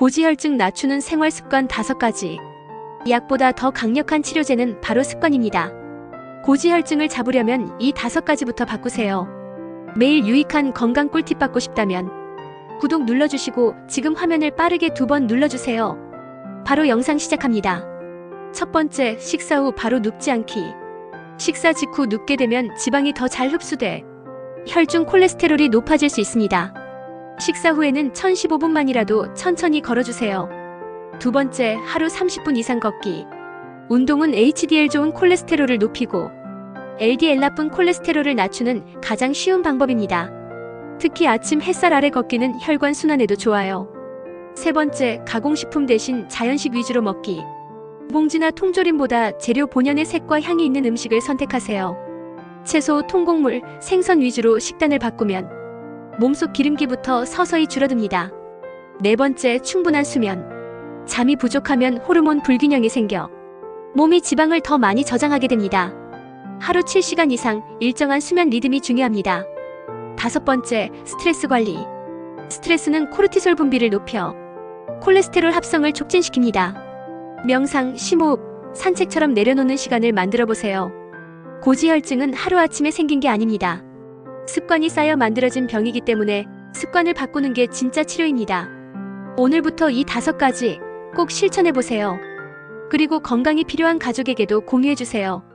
고지혈증 낮추는 생활 습관 5가지. 약보다 더 강력한 치료제는 바로 습관입니다. 고지혈증을 잡으려면 이 5가지부터 바꾸세요. 매일 유익한 건강 꿀팁 받고 싶다면 구독 눌러주시고 지금 화면을 빠르게 두 번 눌러주세요. 바로 영상 시작합니다. 첫 번째, 식사 후 바로 눕지 않기. 식사 직후 눕게 되면 지방이 더 잘 흡수돼 혈중 콜레스테롤이 높아질 수 있습니다. 식사 후에는 1015분만이라도 천천히 걸어주세요. 두 번째, 하루 30분 이상 걷기. 운동은 HDL 좋은 콜레스테롤을 높이고 LDL 나쁜 콜레스테롤을 낮추는 가장 쉬운 방법입니다. 특히 아침 햇살 아래 걷기는 혈관 순환에도 좋아요. 세 번째, 가공식품 대신 자연식 위주로 먹기. 봉지나 통조림보다 재료 본연의 색과 향이 있는 음식을 선택하세요. 채소, 통곡물, 생선 위주로 식단을 바꾸면 몸속 기름기부터 서서히 줄어듭니다. 네 번째, 충분한 수면. 잠이 부족하면 호르몬 불균형이 생겨 몸이 지방을 더 많이 저장하게 됩니다. 하루 7시간 이상 일정한 수면 리듬이 중요합니다. 다섯 번째, 스트레스 관리. 스트레스는 코르티솔 분비를 높여 콜레스테롤 합성을 촉진시킵니다. 명상, 심호흡, 산책처럼 내려놓는 시간을 만들어 보세요. 고지혈증은 하루아침에 생긴 게 아닙니다. 습관이 쌓여 만들어진 병이기 때문에 습관을 바꾸는 게 진짜 치료입니다. 오늘부터 이 다섯 가지 꼭 실천해 보세요. 그리고 건강이 필요한 가족에게도 공유해 주세요.